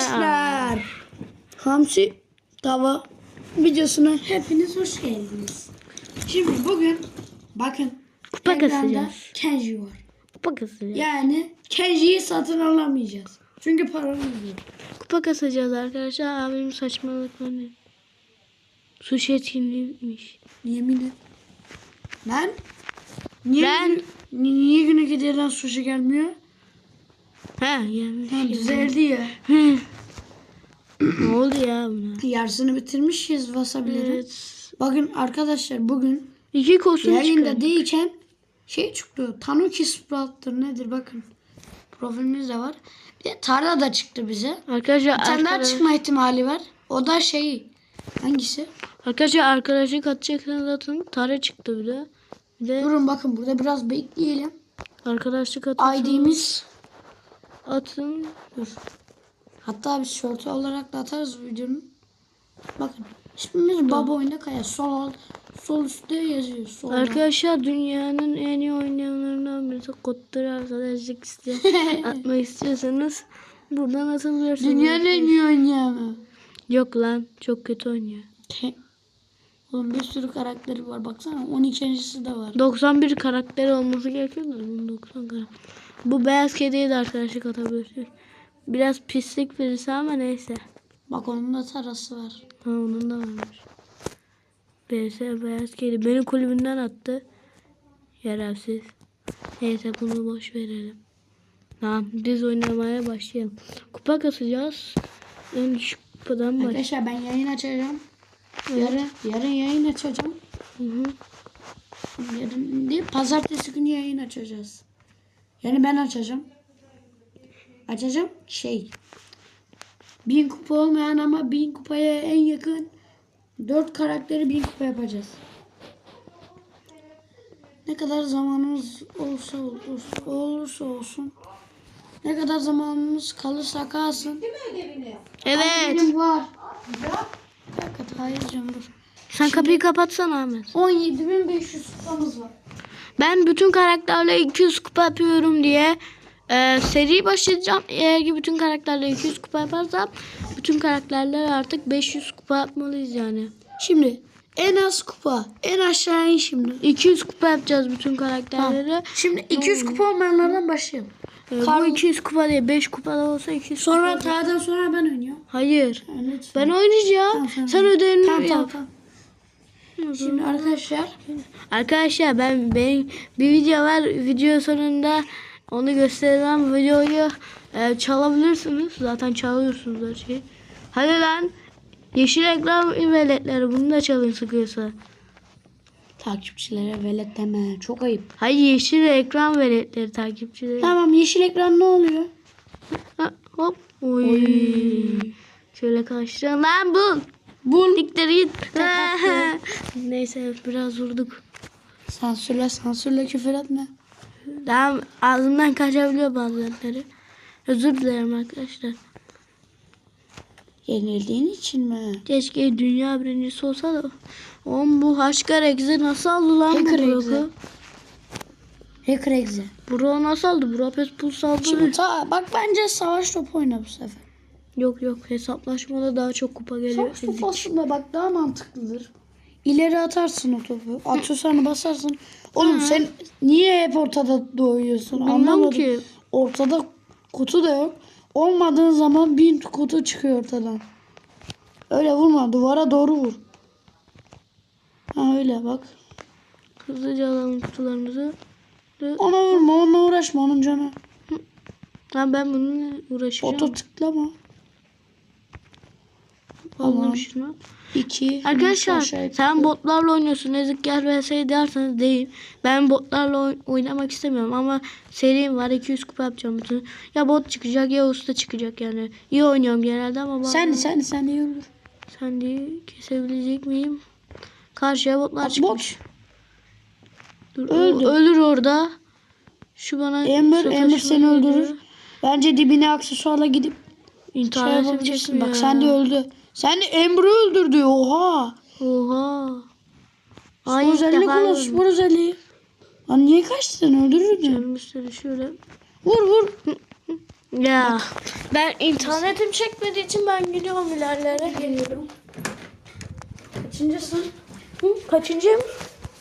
Arkadaşlar Hamsi tava videosuna hepiniz hoş geldiniz. Şimdi bugün bakın Kupa kasacağız. Kenji var. Kupa kasacağız. Yani Kenji'yi satın alamayacağız. Çünkü paramız yok. Kupa kasacağız arkadaşlar. Abim saçmalıklarını. Suç etkinliğiymiş. Yemin et. Ben niye, Ben- niye güne geceden sushi gelmiyor? Ha, düzeldi ya. Hı. ne oldu ya buna? Yarısını bitirmişiz wasabilerin. Evet. Bakın arkadaşlar bugün İki kostüm Yayında çıkardı. değilken şey çıktı. Tanuki Sprout'tur nedir bakın. Profilimiz de var. Bir de Tarla da çıktı bize. Arkadaşlar, Bir tane daha çıkma ihtimali var. O da şey hangisi? arkadaşlar arkadaşı katacaksanız zaten tara çıktı bir de. Bir de Durun bakın burada biraz bekleyelim. arkadaşlık atın. ID'miz Atın. dur. Hatta biz short olarak da atarız videonun. Bakın. İsmimiz Baba Oyunda Kaya. Sol alt, sol üstte yazıyor. Sol alt. Arkadaşlar dünyanın en iyi oynayanlarından birisi kodları arkadaşlık isteyen atmak istiyorsanız buradan atabilirsiniz. Dünyanın en iyi oynayanı. Yok lan çok kötü oynuyor. Oğlum bir sürü karakteri var. Baksana 12.si de var. 91 karakter olması gerekiyor da bunun 90 karakter. Bu beyaz kediye de arkadaşlık atabilirsiniz. Biraz pislik birisi ama neyse. Bak onun da tarası var. Ha onun da varmış. BS beyaz kedi. Beni kulübünden attı. Yerelsiz. Neyse bunu boş verelim. Tamam biz oynamaya başlayalım. Kupa kasacağız. Düşük kupadan baş. Arkadaşlar ben yayın açacağım. Yarın, yarın yayın açacağım. Hı hı. Yarın değil, pazartesi günü yayın açacağız. Yani ben açacağım. Açacağım şey. Bin kupa olmayan ama bin kupaya en yakın dört karakteri bin kupa yapacağız. Ne kadar zamanımız olsa olur, olursa olsun. Ne kadar zamanımız kalırsa kalsın. Evet. Benim var. Dakika hayır canım dur. Sen kapıyı kapatsana Ahmet. 17.500 kupamız var. Ben bütün karakterle 200 kupa yapıyorum diye e, seri başlayacağım. Eğer ki bütün karakterle 200 kupa yaparsam bütün karakterler artık 500 kupa yapmalıyız yani. Şimdi en az kupa. En aşağı in şimdi. 200 kupa yapacağız bütün karakterleri. Şimdi 200 kupa olmayanlardan başlayalım. E, bu Karl- 200 kupa değil 5 kupa da olsa 200 Sonra kupa. Taha'dan sonra ben oynuyorum. Hayır. Ha, lütfen. Ben oynayacağım. Tamam, tamam. Sen ödevini Tamam yap. tamam tamam. Şimdi arkadaşlar Arkadaşlar ben benim bir video var. Video sonunda onu göstereceğim. Videoyu e, çalabilirsiniz. Zaten çalıyorsunuz her şeyi. Hadi lan. Yeşil ekran veletleri bunu da çalın sıkıyorsa. takipçilere velet deme. Çok ayıp. Hayır yeşil ekran veletleri takipçileri. Tamam yeşil ekran ne oluyor? Ha, hop. Oy. Şöyle karşıdan lan bul. Bul. Dikleri git. Neyse biraz vurduk. Sansürle sansürle küfür etme. Tamam ağzımdan kaçabiliyor bazıları. Özür dilerim arkadaşlar. Yenildiğin için mi? Keşke dünya birincisi olsa da. Oğlum bu Haşkar Egze nasıl aldı lan bu Hacker Brock'u? Exe. Hacker Exe. Bro nasıl aldı? Bro pes pul saldı. Şimdi ta, bak bence savaş topu oyna bu sefer. Yok yok hesaplaşmada daha çok kupa geliyor. Savaş topu aslında bak daha mantıklıdır. İleri atarsın o topu. Atıyorsan basarsın. Oğlum sen niye hep ortada doğuyorsun? Bilmem Anlamadım. ki. Ortada kutu da yok. Olmadığın zaman bin kutu çıkıyor ortadan. Öyle vurma. Duvara doğru vur. Ha öyle bak. Hızlıca alalım kutularımızı. Ona vurma. Onunla uğraşma. Onun canı. Ha ben bununla uğraşacağım. Oto tıklama. Aldım şunu. İki. Arkadaşlar Aşağı yukarı. sen botlarla oynuyorsun. Ezik gel vs derseniz değil. Ben botlarla oy- oynamak istemiyorum ama serim var 200 kupa yapacağım bütün. Ya bot çıkacak ya usta çıkacak yani. İyi oynuyorum genelde ama bazen- Sen sen sen iyi olur. Sen de kesebilecek miyim? Karşıya botlar Bak, çıkmış. Dur, o Öldü. ölür orada. Şu bana sataşma Amber seni geliyor. öldürür. Bence dibine aksesuarla gidip İntihar şey yapabilirsin. ya. Bak sen de öldü. Sen de Amber'ı öldürdü. Oha. Oha. Spor Ay ilk özelliği kullan. Spor özelliği. Lan niye kaçtın? Öldürürdün. İstedi şöyle. Vur vur. Ya ben internetim çekmediği için ben gidiyorum ilerlere. Geliyorum. Kaçıncısın? Hı, kaçıncıyım?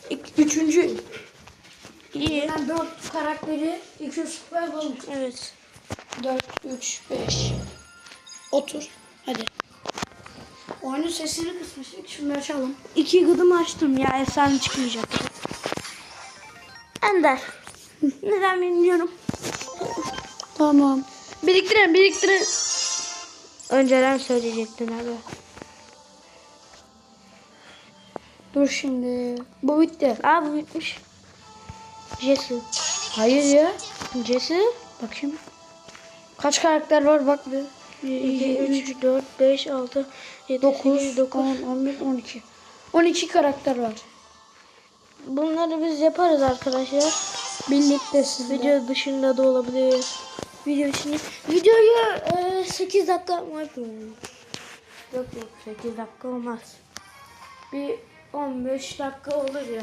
İk- Üçüncü. İyi. Ben dört karakteri, iki süper balık. Evet. Dört, üç, beş. Otur. Hadi. Oyunun sesini kısmıştık. Şimdi açalım. İki gıdım açtım ya efsane çıkmayacak. Ender. Neden bilmiyorum. Tamam. Biriktirin biriktirin. Önceden söyleyecektin abi. Dur şimdi. Bu bitti. Aa bu bitmiş. Jesse. Hayır ya. Jesse. Bakayım. Kaç karakter var bak bir. 2, 3, 4, 5, 6, 7, 9, 8, 9. 10, 11, 12. 12 karakter var. Bunları biz yaparız arkadaşlar. Birlikte sizle. Video dışında da olabilir. Video içinde. Videoyu e, 8 dakika yapmayı planlıyorum. Yok yok 8 dakika olmaz. Bir 15 dakika olur ya.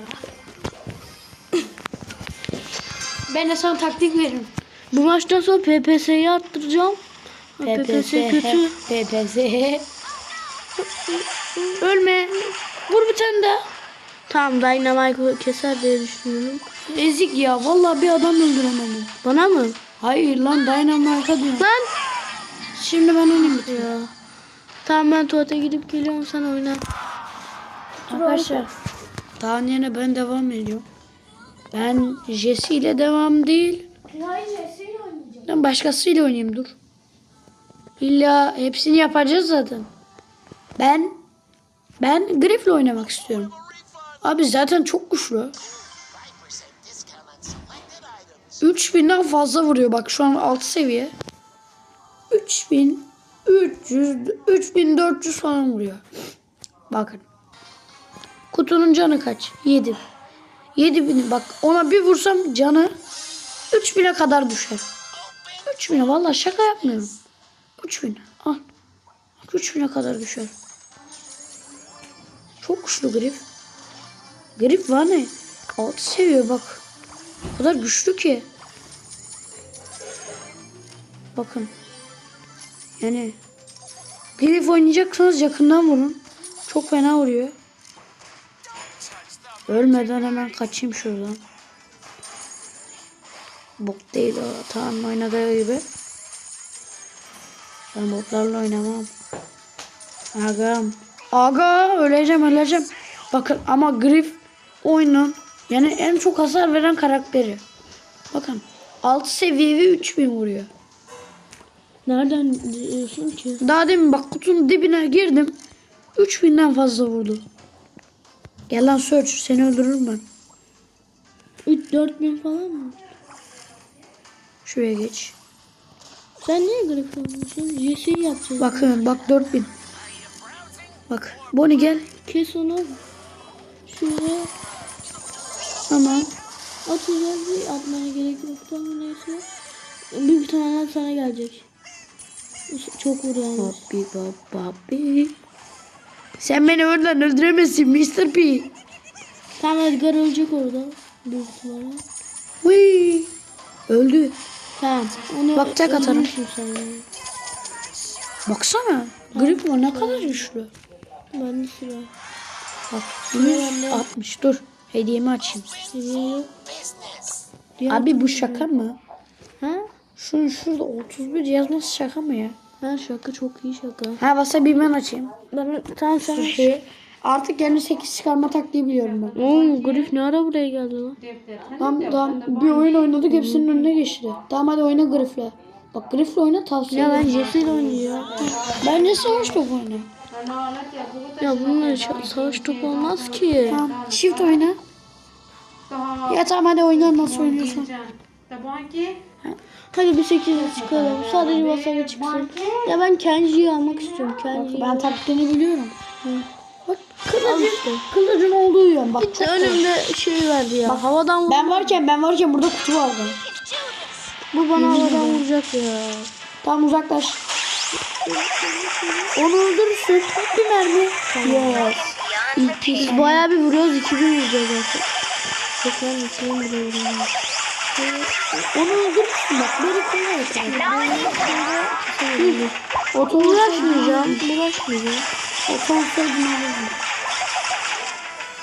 Ben de sana taktik veririm. Bu maçtan sonra PPS'yi arttıracağım. PPS kötü. PPS. Ölme. Vur bir tane daha. Tamam Dynamite keser diye düşünüyorum. Ezik ya. Vallahi bir adam öldüremedim. Bana mı? Hayır lan Dynamite'a diyorum. Lan. Şimdi ben bir Ya. Tamam ben tuvalete gidip geliyorum sen oyna. Arkadaşlar. Daha yine ben devam ediyorum. Ben Jesse ile devam değil. Ben başkasıyla oynayayım dur. İlla hepsini yapacağız zaten. Ben ben Griff'le oynamak istiyorum. Abi zaten çok güçlü. 3000'den fazla vuruyor. Bak şu an 6 seviye. 3300 3400 falan vuruyor. Bakın. Kutunun canı kaç? 7. 7000 bak ona bir vursam canı 3000'e kadar düşer. 3000'e vallahi şaka yapmıyorum. 3000. Al. Bak 3000'e kadar düşer. Çok güçlü grif. Grif var ne? 6 seviyor bak. O kadar güçlü ki. Bakın. Yani Grif oynayacaksanız yakından vurun. Çok fena vuruyor. Ölmeden hemen kaçayım şuradan. Bok değil o. Tamam oynadığı gibi. Ben botlarla oynamam. Agam. Aga öleceğim öleceğim. Bakın ama Griff oyunun yani en çok hasar veren karakteri. Bakın 6 seviye ve 3000 vuruyor. Nereden diyorsun ki? Daha demin bak kutunun dibine girdim. 3000'den fazla vurdu. Gel lan Search seni öldürürüm ben. 3 4 bin falan mı? Şuraya geç. Sen niye grafik oynuyorsun? Jesse'yi yapacağız. Bakın bak 4000. Bak Bonnie gel. Kes onu. Şuraya Tamam. atacağız. Bir atmana gerek yok. Tamam neyse. Büyük ihtimalle sana gelecek. Çok vur yalnız. Papi papi. Sen beni oradan öldüremezsin Mr. P. Tamam Edgar ölecek orada. Büyük ihtimalle. Wee. Öldü. Onu Bak, tek atarım. sen yani. Baksana. Grip o ne kadar güçlü. Ben de sıra. Bak Ben de- 160 dur. Hediyemi açayım. Diğer Abi bu şaka mı? Ha? Şunun şurada 31 yazması şaka mı ya? Ha şaka çok iyi şaka. Ha wasabi ben açayım. Ben tamam sen. Şey, artık yeni 8 çıkarma taktiği biliyorum ben. Oğlum Grif ne ara buraya geldi lan? Tamam tamam bir oyun oynadık hepsinin önüne geçti. Tamam hadi oyna Griff'le. Bak Griff'le oyna tavsiye Ya ben ederim. Jesse ile oynuyor. Bence savaş topu oyna. Ya bununla savaş topu olmaz ki. Tamam çift oyna. Ya tamam hadi oyna nasıl oynuyorsan. Hadi bir 8'e çıkalım. Sadece wasabi çıksın. Ya ben Kenji'yi almak istiyorum. Kenji'yi. Ben taktiğini biliyorum. Bak kılıcın, işte. kılıcın olduğu yön bak. İşte önümde şey verdi ya. havadan vur. Ben varken ben varken burada kutu vardı. Bu bana havadan vuracak ya. Tamam uzaklaş. Onu öldürürsün. Bir mermi. Yes. İki. Biz bayağı bir vuruyoruz. 2000 vuracağız artık. Tekrar 2000 vuruyorum. Onu öldürürsün bak. Beni kolay Oto Uğraşmayacağım. Uğraşmayacağım. Oto olsaydın alırdım.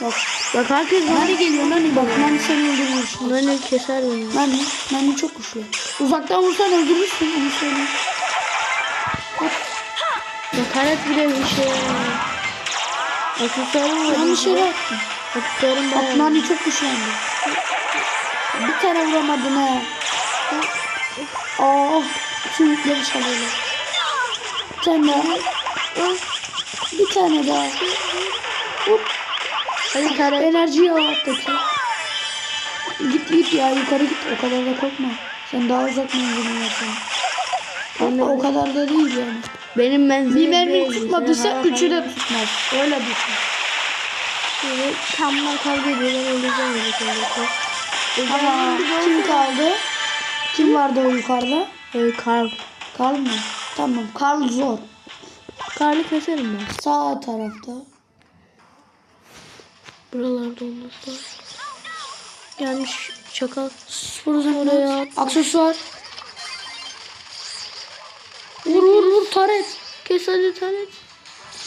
Bak. Bak herkes bana geliyor Nani bak. Nani seni öldürür şimdi. Nani keser beni. Nani. Nani çok güçlü. Uzaktan vursan öldürürsün. Onu söyleyeyim. Bakarak bile bir şey. Aksesuarım var. Yanlış yere attın. Aksesuarım Bak bayağı. Nani çok güçlendi. Bir tane vuramadın ha. Aa, bütün yükleri çalıyorlar. Bir tane daha. Bir tane daha. Hop. Hadi kare. Enerji ya alttaki. Git git ya yukarı git. O kadar da korkma. Sen daha uzak menzilin yapsın. Ama o kadar da değil yani. Benim menzilim. Bir mermi tutmadıysa üçü de tutmaz. Öyle düşün. Böyle Tamlar kavga ediyorlar. Öleceğim kavga. Ama kim kaldı? Kim vardı o yukarıda? Ee, kar. Karl mı? Tamam. Karl zor. Karlı keserim ben. Sağ tarafta. Buralarda olması lazım. Gelmiş çakal. Oraya. at. Aksesuar. Vur vur vur taret. Kes hadi tanet.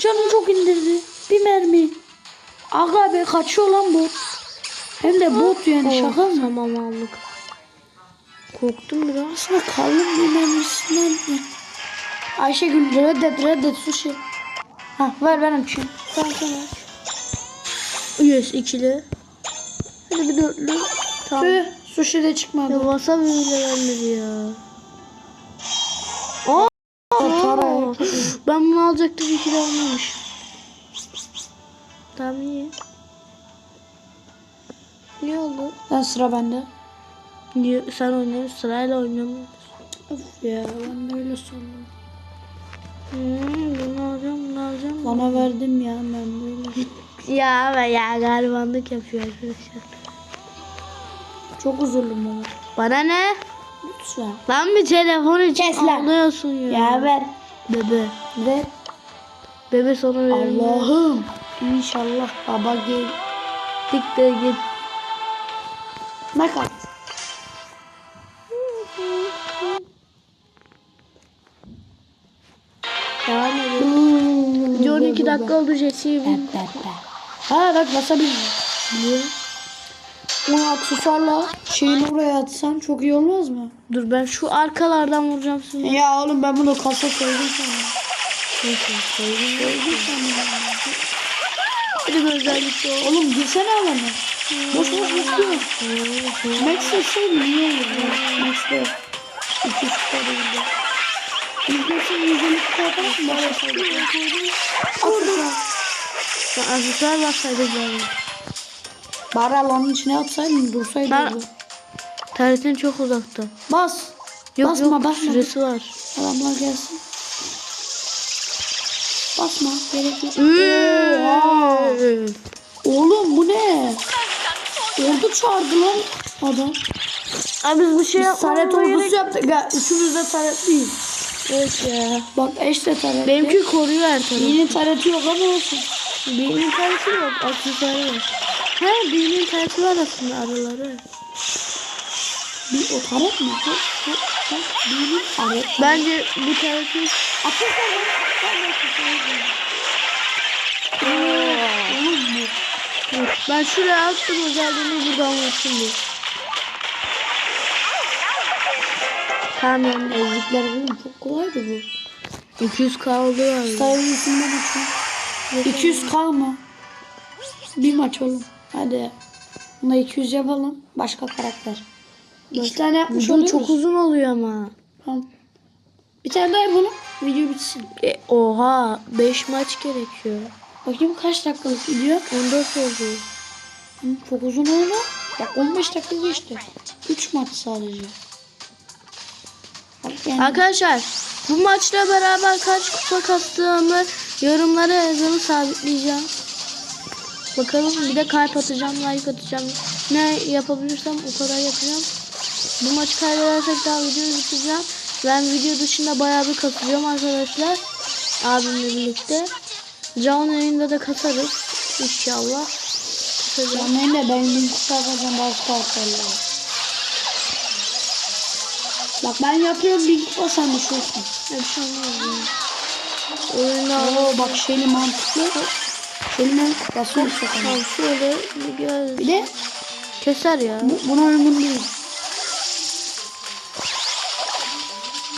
Canım çok indirdi. Bir mermi. Aga be kaçıyor lan bot. Hem de bot yani şaka mı? Tamam aldık. Korktum biraz. Aslında kalın bir mermisinden mi? Ayşegül reddet reddet sushi. Ha ver ben açayım. Tamam tamam. Yes ikili. Hadi bir dörtlü. Tamam. Tüh sushi de çıkmadı. Ya wasabi bile gelmedi ya. Aa! Taret. Ben bunu alacaktım ikili almamış. Tamam iyi. Ne oldu? Lan sıra bende. Niye sen oynuyorsun sırayla oynuyorum. Of ya ben de öyle sandım. Hmm, bunu alacağım bunu alacağım. Bana verdim ya ben böyle. Ya ben ya garibanlık yapıyor arkadaşlar. Çok üzüldüm bana. Bana ne? Lütfen. Lan bir telefon için Kes lan. ağlıyorsun ya. Ya ver. Bebe. Ver. Bebe sana verir. Allah'ım. İnşallah baba gel. Dik de git. Ne kat? Dakika oldu Jesse'yi bil. Ha bak wasabi. Biliyorum. Onu aksesuarla şeyini oraya atsan çok iyi olmaz mı? Dur ben şu arkalardan vuracağım şimdi. Ya oğlum ben bunu kasa koydum sana. Hadi bir özellikle o. Oğlum girsene alana. Boş boş bakıyor. Max olsaydı iyi olur. Max'de 200 kupa değildi. İzlesin 150 kupa yaparsın. Bana koydum. Aksesuar. Ben aksesuar baksaydık bari. Alanın içine atsaydın dursaydı. Ben- orada. Tarihin çok uzakta. Bas. Yok basma yok basma. süresi var. Adamlar gelsin. Basma. Gerek yok. Oğlum bu ne? Ordu çağırdı lan adam. Abi biz bu şey yapmamıza gerek- ordusu yaptık. Ya, üçümüz de taretliyiz. Evet ya. Bak eş de taretli. Benimki koruyor her tarafı. Yeni tareti yok ama olsun. Birinin tersi yok. Aksesuarı var. He birinin tersi var aslında araları. Bir o taret mi? Ha, ha, ha, Birinin taret. Bence bu tersi... Aksesuar var. Ben de aksesuar var. Oğlum bu. Ben şuraya attım özelliğini buradan vursun diye. Tamam yani. Ezikler oğlum çok kolaydı bu. 200 kaldı var. Sayılısından açın. 200 kalma. Bir maç oğlum. Hadi. Buna 200 yapalım. Başka karakter. İki tane yapmış Bu çok uzun oluyor ama. Tamam. Bir tane daha yapalım. Video bitsin. E, oha 5 maç gerekiyor. Bakayım kaç dakikalık video. 14 oldu. Hı, Çok uzun oldu. Ya 15 dakika geçti. 3 maç sadece. Yani Arkadaşlar bu maçla beraber kaç kupa kastığımı yorumlara yazını sabitleyeceğim. Bakalım bir de kalp atacağım, like atacağım. Ne yapabilirsem o kadar yapacağım. Bu maçı kaybedersek daha videoyu bitireceğim. Ben video dışında bayağı bir katılıyorum arkadaşlar. Abimle birlikte. Canlı yayında da katarız. İnşallah. Katacağım. Canlı da ben bin kupa yapacağım bazı. Bak ben yapıyorum bin kupa sen düşüyorsun. Ne bir şey olmaz al. Oo bak şeyli mantıklı. Şeyle basıyor sana. Tamam şöyle bir göz. Bir de Keser ya. bu, buna uygun değil.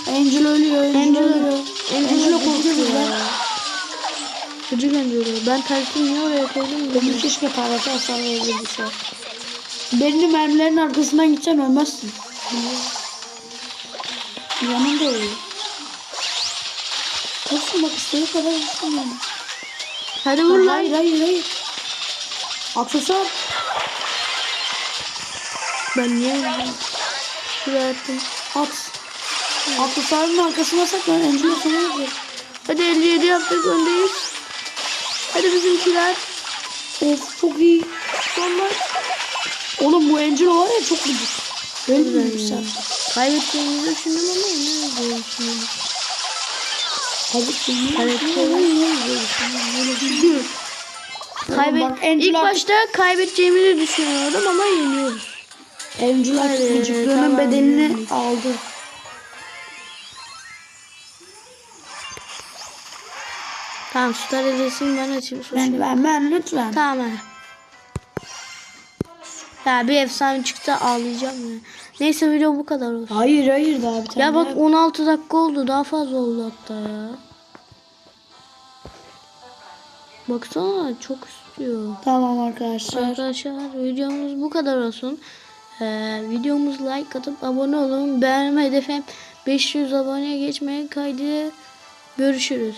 Angel ölüyor. Angel, Angel ölüyor. Angel Angela korkuyor korkuyor ya. ya. Gıcık Angela. Ben tersi niye oraya koydum? Benim keşke tarlata hasar verebilse. Benim mermilerin arkasından gideceksin ölmezsin. Yanında ölüyor. Olsun bak istediği kadar olsun yani. Hadi vur lan. Hayır hayır hayır. Aksesuar. Ben niye vurdum? Şuraya attım. At. Aksesuarın arkasına saklan. Angela sana yazıyor. Hadi 57 yaptık öndeyiz. Hadi bizimkiler. Of çok iyi. Sonlar. Oğlum bu Angela var ya çok gıcık. Ölmüyor sen. Kaybettiğimizi düşündüm ama diyorum şimdi. Kaybettiğini Kaybettiğimizi Kaybet İlk başta kaybedeceğimizi düşünüyordum ama yeniyoruz. Hadi, gıcıklığının bedelini aldı. Tamam star hediyesini ben açayım. Ben, ben, ben lütfen. Tamam. Ya bir efsane çıktı ağlayacağım ya. Neyse video bu kadar olsun. Hayır hayır daha bir tane. Ya bak daha- 16 dakika oldu. Daha fazla oldu hatta ya. Baksana çok istiyor. Tamam arkadaşlar. Arkadaşlar videomuz bu kadar olsun. Ee, videomuz like atıp abone olun. Beğenme hedefim 500 aboneye geçmeye kaydı. Görüşürüz.